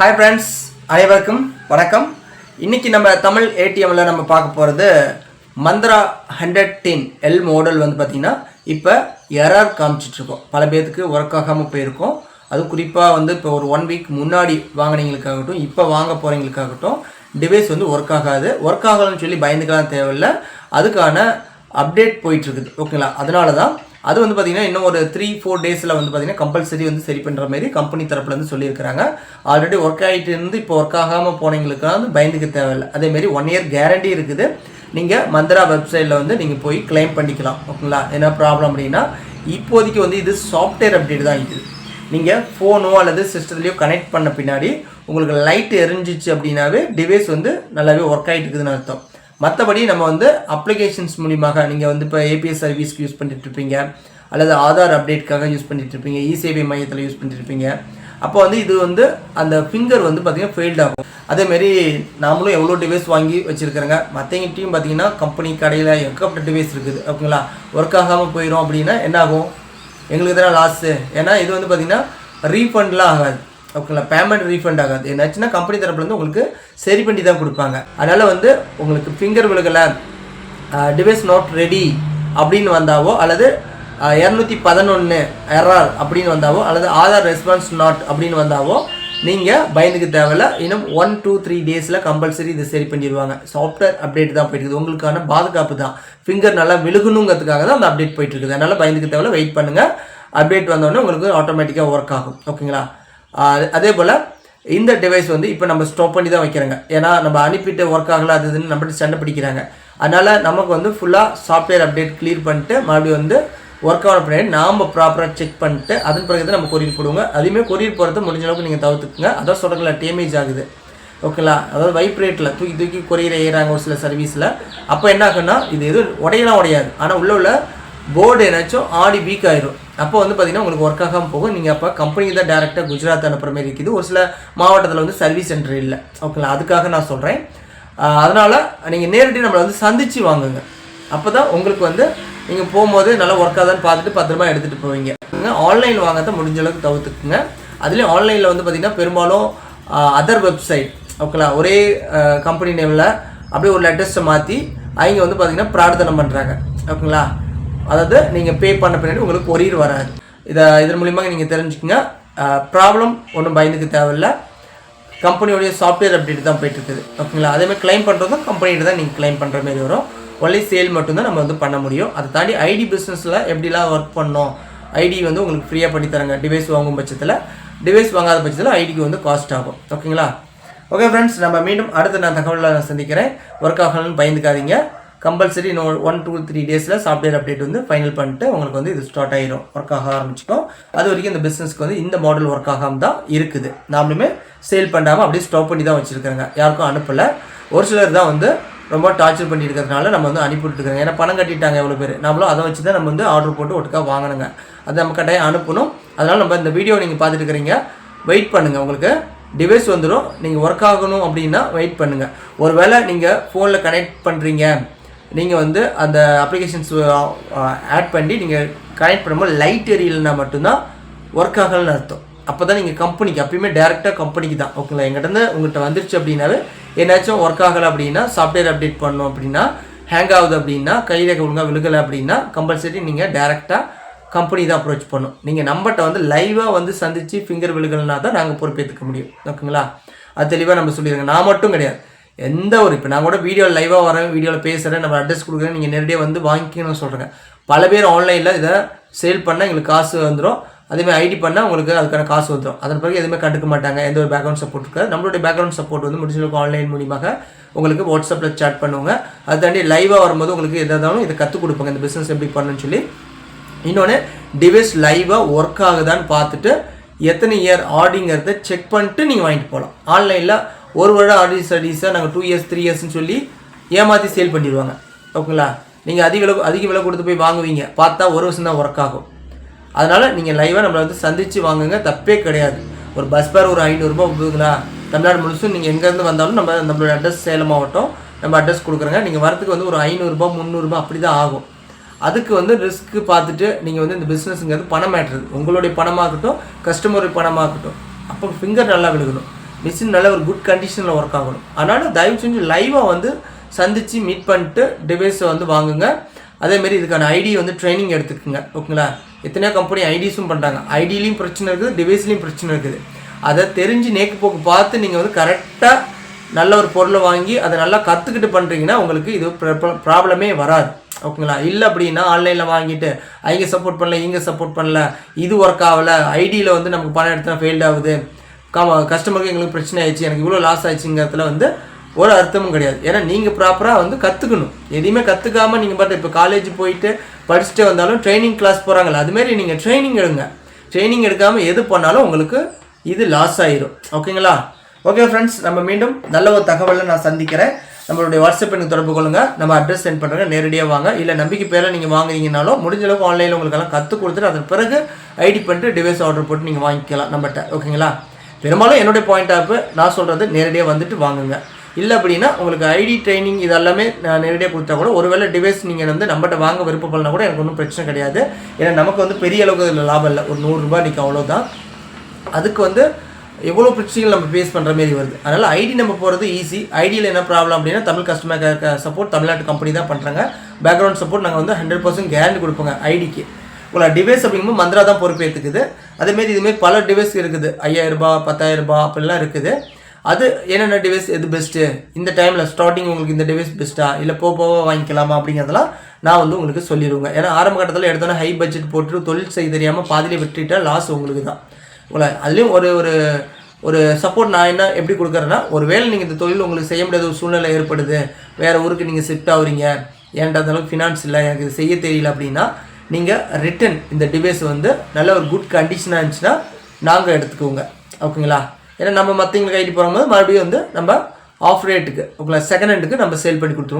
Hi friends அனைவருக்கும் வணக்கம். இன்றைக்கி நம்ம தமிழ் ஏடிஎம்மில் நம்ம பார்க்க போகிறது Mantra hundred ten L model வந்து பார்த்திங்கன்னா இப்போ எரர் காமிச்சிட்ருக்கோம் பல பேர்த்துக்கு ஒர்க் ஆகாமல் போயிருக்கோம். அது குறிப்பாக வந்து இப்போ ஒரு ஒன் வீக் முன்னாடி வாங்கினீங்களுக்காகட்டும் இப்போ வாங்க போகிறவங்களுக்காகட்டும் டிவைஸ் வந்து ஒர்க் ஆகாது. ஒர்க் ஆகலன்னு சொல்லி பயந்துக்கலாம் தேவையில்லை. அதுக்கான அப்டேட் போயிட்டுருக்குது. ஓகேங்களா அதனால தான் அது வந்து பார்த்திங்கன்னா இன்னும் ஒரு த்ரீ ஃபோர் டேஸில் வந்து பார்த்திங்கன்னா கம்பல்சரி வந்து சரி பண்ணுற மாதிரி கம்பெனி தரப்புலேருந்து சொல்லியிருக்கிறாங்க. ஆல்ரெடி ஒர்க் ஆகிட்டு இருந்து இப்போ ஒர்க் ஆகாமல் போனவங்களுக்கு வந்து பயந்துக்க தேவையில்லை. அதேமாரி ஒன் இயர் கேரண்டி இருக்குது. நீங்கள் மந்திரா வெப்சைட்டில் வந்து நீங்கள் போய் க்ளைம் பண்ணிக்கலாம். ஓகேங்களா? என்ன ப்ராப்ளம் அப்படின்னா இப்போதைக்கு வந்து இது சாஃப்ட்வேர் அப்டேட் தான் இது. நீங்கள் ஃபோனோ அல்லது சிஸ்டத்துலேயோ கனெக்ட் பண்ண பின்னாடி உங்களுக்கு லைட் எரிஞ்சிச்சு அப்படின்னாவே டிவைஸ் வந்து நல்லாவே ஒர்க் ஆகிட்டு இருக்குதுன்னு அர்த்தம். மற்றபடி நம்ம வந்து அப்ளிகேஷன்ஸ் மூலியமாக நீங்கள் வந்து இப்போ ஏபிஎஸ் சர்வீஸ்க்கு யூஸ் பண்ணிட்டு இருப்பீங்க. அல்லது ஆதார் அப்டேட்காக யூஸ் பண்ணிட்டு இருப்பீங்க. இசேவை மையத்தில் யூஸ் பண்ணிட்டு இருப்பீங்க. அப்போ வந்து இது வந்து அந்த ஃபிங்கர் வந்து பார்த்தீங்கன்னா ஃபெயில்ட் ஆகும். அதேமாரி நாமளும் எவ்வளோ டிவைஸ் வாங்கி வச்சுருக்கிறேங்க. மற்றவங்கிட்டையும் பார்த்தீங்கன்னா கம்பெனி கடையில் ஏகப்பட்ட டிவைஸ் இருக்குது. ஓகேங்களா? ஒர்க் ஆகாமல் போயிடும் அப்படின்னா என்ன ஆகும்? எங்களுக்கு தானே லாஸு ஏன்னா இது வந்து பார்த்திங்கன்னா ரீஃபண்ட்லாம் ஆகாது. ஓகேங்களா பேமெண்ட் ரீஃபண்ட் ஆகாது. என்னாச்சுன்னா கம்பெனி தரப்புலேருந்து உங்களுக்கு சரி பண்ணி தான் கொடுப்பாங்க. அதனால் வந்து உங்களுக்கு ஃபிங்கர் விழுகலை டிவைஸ் நாட் ரெடி அப்படின்னு வந்தாவோ அல்லது இரநூத்தி பதினொன்று எர்ஆர் அப்படின்னு வந்தாவோ அல்லது ஆதார் ரெஸ்பான்ஸ் நாட் அப்படின்னு வந்தாவோ நீங்கள் பயந்துக்கு தேவையில்ல. இன்னும் ஒன் டூ த்ரீ டேஸில் கம்பல்சரி இதை சரி பண்ணிடுவாங்க. சாஃப்ட்வேர் அப்டேட் தான் போயிட்டு இருக்குது. உங்களுக்கான பாதுகாப்பு தான். ஃபிங்கர் நல்லா விழுகணுங்கிறதுக்காக தான் அந்த அப்டேட் போயிட்டு இருக்குது. அதனால் பயந்துக்கு தேவையில்ல. வெயிட் பண்ணுங்கள் அப்டேட் வந்தோடனே உங்களுக்கு ஆட்டோமேட்டிக்காக ஒர்க் ஆகும். ஓகேங்களா அதே போல் இந்த டிவைஸ் வந்து இப்போ நம்ம ஸ்டாப் பண்ணி தான் வைக்கிறோங்க. ஏன்னா நம்ம அனுப்பிட்டு ஒர்க் ஆகல அது இதுன்னு நம்மகிட்ட சண்டை பிடிக்கிறாங்க. அதனால் நமக்கு வந்து ஃபுல்லாக சாஃப்ட்வேர் அப்டேட் கிளியர் பண்ணிட்டு மறுபடியும் வந்து ஒர்க் ஆன பண்ணி நாம் ப்ராப்பராக செக் பண்ணிட்டு அதன் பிறகு தான் நம்ம கொரியர் போடுவோங்க. அதையுமே கொரியர் போகிறது முடிஞ்ச அளவுக்கு நீங்கள் தவிர்த்துக்குங்க. அதான் சொல்கிறீங்களா டேமேஜ் ஆகுது. ஓகேங்களா அதாவது வைப்ரேட்டில் தூக்கி தூக்கி கொரியர் ஏறாங்க ஒரு சில சர்வீஸில் அப்போ என்ன ஆகுன்னா இது எதுவும் உடையலாம் உடையாது. ஆனால் உள்ள உள்ள போர்டு ஏதாச்சும் ஆடி வீக் ஆயிரும். அப்போ வந்து பார்த்தீங்கன்னா உங்களுக்கு ஒர்க் ஆகாமல் போகும். நீங்கள் அப்போ கம்பெனிக்கு தான் டேரெக்டாக குஜராத் அனுப்புகிற மாதிரி இருக்குது. ஒரு சில மாவட்டத்தில் வந்து சர்வீஸ் சென்டர் இல்லை. ஓகேங்களா அதுக்காக நான் சொல்கிறேன் அதனால் நீங்கள் நேரடி நம்மளை வந்து சந்திச்சு வாங்குங்க. அப்போ தான் உங்களுக்கு வந்து நீங்கள் போகும்போது நல்லா ஒர்க் ஆகுதான்னு பார்த்துட்டு பத்திரமா எடுத்துகிட்டு போவீங்க. ஆன்லைன் வாங்கத்தை முடிஞ்ச அளவுக்கு தவிர்த்துக்குங்க. அதுலேயும் ஆன்லைனில் வந்து பார்த்திங்கன்னா பெரும்பாலும் அதர் வெப்சைட் ஓகேங்களா ஒரே கம்பெனி நேமில் அப்படியே ஒரு லெட்டஸ்ட்டை மாற்றி அவங்க வந்து பார்த்திங்கன்னா பிரார்த்தனை பண்ணுறாங்க ஓகேங்களா அதாவது நீங்கள் பே பண்ண பின்னாடி உங்களுக்கு கொரியர் வராது. இதை இதன் மூலிமா நீங்கள் தெரிஞ்சுக்கங்க. ப்ராப்ளம் ஒன்றும் பயந்துக்க தேவையில்லை. கம்பெனியோடைய சாஃப்ட்வேர் அப்டேட் தான் போயிட்டு இருக்குது. ஓகேங்களா அதேமாதிரி கிளைம் பண்ணுறதும் கம்பெனிகிட்ட தான் நீங்கள் க்ளைம் பண்ணுற மாதிரி வரும். ஒன்லி சேல் மட்டும்தான் நம்ம வந்து பண்ண முடியும். அதை தாண்டி ஐடி பிஸ்னஸில் எப்படிலாம் ஒர்க் பண்ணோம்? ஐடி வந்து உங்களுக்கு ஃப்ரீயாக பண்ணி தராங்க. டிவைஸ் வாங்கும் பட்சத்தில். டிவைஸ் வாங்காத பட்சத்தில் ஐடிக்கு வந்து காஸ்ட் ஆகும். ஓகேங்களா ஓகே ஃப்ரெண்ட்ஸ் நம்ம மீண்டும் அடுத்த நான் தகவலில் நான் சந்திக்கிறேன். ஒர்க் ஆகணும்னு பயந்துக்காதீங்க. Compulsory no one two three டேஸில் சாஃப்ட்வேர் அப்டேட் வந்து ஃபைனல் பண்ணிட்டு உங்களுக்கு வந்து இது ஸ்டார்ட் ஆயிரும். ஒர்க் ஆக ஆரம்பிச்சிக்கும் அது வரைக்கும் இந்த பிஸ்னஸ்க்கு வந்து இந்த மாடல் ஒர்க் ஆகாமல் தான் இருக்குது. நாமளுமே சேல் பண்ணாமல் அப்படியே ஸ்டாப் பண்ணி தான் வச்சுருக்காங்க யாருக்கும் அனுப்பலை. ஒரு சிலர் தான் வந்து ரொம்ப டார்ச்சர் பண்ணி இருக்கிறதுனால நம்ம வந்து அனுப்பிவிட்டுருக்காங்க ஏன்னா பணம் கட்டிட்டாங்க எவ்வளோ பேர். நம்மளும் அதை வச்சு தான் நம்ம வந்து ஆர்டர் போட்டு ஒட்டுக்காக வாங்கணுங்க. அதை நம்ம கட்டாயம் அனுப்பணும். அதனால் நம்ம இந்த வீடியோ நீங்கள் பார்த்துட்டு இருக்கிறீங்க வெயிட் பண்ணுங்கள் உங்களுக்கு டிவைஸ் வந்துடும் நீங்கள் ஒர்க் ஆகணும் அப்படின்னா வெயிட் பண்ணுங்கள் ஒருவேளை நீங்கள் ஃபோனில் கனெக்ட் பண்ணுறீங்க நீங்கள் வந்து அந்த அப்ளிகேஷன்ஸ் ஆட் பண்ணி நீங்கள் கனெக்ட் பண்ணும்போது லைட் எரியலைன்னா மட்டும்தான் ஒர்க் ஆகலன்னு அர்த்தம். அப்போ தான் நீங்கள் கம்பெனிக்கு அப்பயுமே டேரெக்டாக கம்பெனிக்கு தான். ஓகேங்களா? எங்கிட்டருந்து உங்கள்கிட்ட வந்துருச்சு அப்படின்னாவே என்னாச்சும் ஒர்க் ஆகலை அப்படின்னா சாஃப்ட்வேர் அப்டேட் பண்ணோம் அப்படின்னா ஹேங் ஆகுது அப்படின்னா கையில் ஒழுங்காக விழுகலை அப்படின்னா கம்பல்சரி நீங்கள் டேரெக்டாக கம்பெனி தான் அப்ரோச் பண்ணும் நீங்கள் நம்மகிட்ட வந்து லைவாக வந்து சந்தித்து ஃபிங்கர் விழுகலைன்னா தான் நாங்கள் பொறுப்பேற்றுக்க முடியும். ஓகேங்களா? அது தெளிவாக நம்ம சொல்லிடுங்க நான் மட்டும் கிடையாது. எந்த ஒரு இப்போ நான் கூட வீடியோ லைவாக வரேன் வீடியோவில் பேசுகிறேன் நம்ம அட்ரஸ் கொடுக்குறேன் நீங்கள் நேரடியாக வந்து வாங்கிக்கணும்னு சொல்கிறேன் பல பேர் ஆன்லைனில் இதை சேல் பண்ணால் எங்களுக்கு காசு வந்துடும் அதேமாதிரி ஐடி பண்ணால் உங்களுக்கு அதுக்கான காசு வந்துடும் அதன் பிறகு எதுவுமே கண்டுக்க மாட்டாங்க. எந்த ஒரு பேக்ரவுண்ட் சப்போர்ட் இருக்காது. நம்மளுடைய பேக்ரவுண்ட் சப்போர்ட் வந்து முடிஞ்சளவுக்கு ஆன்லைன் மூலியமாக உங்களுக்கு வாட்ஸ்அப்பில் சேட் பண்ணுவாங்க. அதை தாண்டி லைவாக வரும்போது உங்களுக்கு எதாவது இதை கற்றுக் கொடுப்பாங்க. இந்த பிஸ்னஸ் எப்படி பண்ணணும்னு சொல்லி. இன்னொன்று டிவைஸ் லைவாக ஒர்க் ஆகுதான்னு பார்த்துட்டு எத்தனை இயர் ஆடிங்கிறத செக் பண்ணிட்டு நீங்கள் வாங்கிட்டு போகலாம். ஆன்லைனில் ஒரு வருடம் ஆடி ஸ்டடீஸை நாங்கள் டூ இயர்ஸ் த்ரீ இயர்ஸ்னு சொல்லி ஏமாற்றி சேல் பண்ணிடுவாங்க. ஓகேங்களா? நீங்கள் அதிக விலை அதிக விலை கொடுத்து போய் வாங்குவீங்க. பார்த்தா ஒரு வருஷம் தான் ஒர்க் ஆகும். அதனால் நீங்கள் லைவாக நம்மளை வந்து சந்தித்து வாங்குங்க. தப்பே கிடையாது. ஒரு பஸ் பேர் ஒரு ஐநூறுரூபா போகுதுங்களா தமிழ்நாடு முழுசும் நீங்கள் எங்கேருந்து வந்தாலும் நம்ம நம்மளோட அட்ரஸ் சேலம் மாவட்டம் நம்ம அட்ரஸ் கொடுக்குறோங்க. நீங்கள் வரத்துக்கு வந்து ஒரு ஐநூறுரூபா முந்நூறுரூபா அப்படி தான் ஆகும். அதுக்கு வந்து ரிஸ்க்கு பார்த்துட்டு நீங்கள் வந்து இந்த பிஸ்னஸ்ங்கிறது பணம் மேட்ருது உங்களுடைய பணமாகட்டும் கஸ்டமருடைய பணமாகட்டும். அப்போ ஃபிங்கர் நல்லா விழுகணும். மிஷின் நல்ல ஒரு குட் கண்டிஷனில் ஒர்க் ஆகணும். அதனால் தயவு செஞ்சு லைவாக வந்து சந்தித்து மீட் பண்ணிட்டு டிவைஸை வந்து வாங்குங்க. அதேமாரி இதுக்கான ஐடி வந்து ட்ரைனிங் எடுத்துக்கோங்க. ஓகேங்களா? எத்தனையோ கம்பெனி ஐடிஸும் பண்ணுறாங்க ஐடிலையும் பிரச்சனை இருக்குது டிவைஸ்லேயும் பிரச்சனை இருக்குது. அதை தெரிஞ்சு நேக்கு போக்கு பார்த்து நீங்கள் வந்து கரெக்டாக நல்ல ஒரு பொருளை வாங்கி அதை நல்லா கற்றுக்கிட்டு பண்ணுறீங்கன்னா உங்களுக்கு இது ப்ராப்ளமே வராது. ஓகேங்களா? இல்லை அப்படின்னா ஆன்லைனில் வாங்கிட்டு அவங்க சப்போர்ட் பண்ணல இங்கே சப்போர்ட் பண்ணல இது ஒர்க் ஆகலை ஐடியில் வந்து நமக்கு பணம் எடுத்தால் ஃபெயில்ட் ஆகுது. காம கஸ்டமருக்கு எங்களுக்கு பிரச்சனை ஆயிடுச்சு எனக்கு இவ்வளோ லாஸ் ஆயிடுச்சுங்கிறதுல வந்து ஒரு அர்த்தமும் கிடையாது. ஏன்னா நீங்கள் ப்ராப்பராக வந்து கற்றுக்கணும் எதையுமே கற்றுக்காமல் நீங்கள் பார்த்து இப்போ காலேஜ் போயிட்டு படிச்சுட்டு வந்தாலும் ட்ரைனிங் கிளாஸ் போகிறாங்கல்ல அதுமாரி நீங்கள் ட்ரைனிங் எடுங்க. ட்ரைனிங் எடுக்காமல் எது பண்ணாலும் உங்களுக்கு இது லாஸ் ஆயிரும். ஓகேங்களா ஓகே ஃப்ரெண்ட்ஸ் நம்ம மீண்டும் நல்ல ஒரு தகவலை நான் சந்திக்கிறேன். நம்மளுடைய வாட்ஸ்அப் எனக்கு தொடர்பு கொள்ளுங்க. நம்ம அட்ரஸ் சென்ட் பண்ணுறேன் நேரடியாக வாங்க. இல்லை நம்பிக்கை பேரில் நீங்கள் வாங்குறீங்கனாலும் முடிஞ்ச அளவுக்கு ஆன்லைனில் உங்களுக்கெல்லாம் கற்றுக் கொடுத்துட்டு அதன் பிறகு ஐடி பண்ணிட்டு டிவைஸ் ஆர்டர் போட்டு நீங்கள் வாங்கிக்கலாம் நம்மகிட்ட ஓகேங்களா பெரும்பாலும் என்னுடைய பாயிண்ட் ஆஃப் நான் சொல்கிறது நேரடியாக வந்துட்டு வாங்குங்க. இல்லை அப்படின்னா உங்களுக்கு ஐடி ட்ரைனிங் இதெல்லாமே நான் நேரடியாக கொடுத்தா கூட ஒருவேளை டிவைஸ் நீங்கள் வந்து நம்மகிட்ட வாங்க விருப்பப்படலாம் கூட எனக்கு ஒன்றும் பிரச்சனை கிடையாது. ஏன்னா நமக்கு வந்து பெரிய அளவுக்கு இதில் லாபம் இல்லை. ஒரு நூறுரூபா நிற்கும் அவ்வளோதான் அதுக்கு வந்து எவ்வளோ பிரச்சனைகள் நம்ம ஃபேஸ் பண்ணுற மாரி வருது. அதனால் ஐடி நம்ம போகிறது ஈஸி ஐடியில் என்ன ப்ராப்ளம் அப்படின்னா தமிழ் கஸ்டமர் சப்போர்ட் தமிழ்நாட்டு கம்பெனி தான் பண்ணுறாங்க பேக்ரவுண்ட் சப்போர்ட் நாங்கள் வந்து ஹண்ட்ரட் பர்சன்ட் கேரண்டி கொடுப்போங்க ஐடிக்கு உங்களை டிவைஸ் அப்படிங்கும்போது மந்த்ரா தான் பொறுப்பேற்றுக்குது அதேமாரி இதுமாரி பல டிவைஸ் இருக்குது. ஐயாயிரரூபா பத்தாயிரரூபா அப்படிலாம் இருக்குது. அது என்னென்ன டிவைஸ் எது பெஸ்ட்டு இந்த டைமில் ஸ்டார்டிங் உங்களுக்கு இந்த டிவைஸ் பெஸ்ட்டா இல்லை போக போக வாங்கிக்கலாமா அப்படிங்கிறதெல்லாம் நான் வந்து உங்களுக்கு சொல்லிடுவேங்க ஏன்னா ஆரம்ப கட்டத்தில் எடுத்தோன்னே ஹை பட்ஜெட் போட்டு தொழில் செய்ய தெரியாமல் பாதியிலே விட்டுட்டா லாஸ் உங்களுக்கு தான். உங்களை அதுலேயும் ஒரு ஒரு ஒரு சப்போர்ட் நான் என்ன எப்படி கொடுக்குறேன்னா ஒரு வேளை நீங்கள் இந்த தொழில் உங்களுக்கு செய்ய முடியாத ஒரு சூழ்நிலை ஏற்படுது வேறு ஊருக்கு நீங்கள் ஷிஃப்ட் ஆகுறீங்க ஏன்டா அந்த அளவுக்கு ஃபினான்ஸ் இல்லை எனக்கு செய்ய தெரியல அப்படின்னா நீங்கள் ரிட்டன் இந்த டிவைஸ் வந்து நல்ல ஒரு குட் கண்டிஷனாக இருந்துச்சுன்னா நாங்கள் எடுத்துக்கோங்க. ஓகேங்களா? ஏன்னா நம்ம மற்றவங்களுக்கு ஐடி போகும்போது மறுபடியும் வந்து நம்ம ஆஃப் ரேட்டுக்கு ஓகேங்களா? செகண்ட் ஹேண்டுக்கு நம்ம சேல் பண்ணி கொடுத்துருவோம்.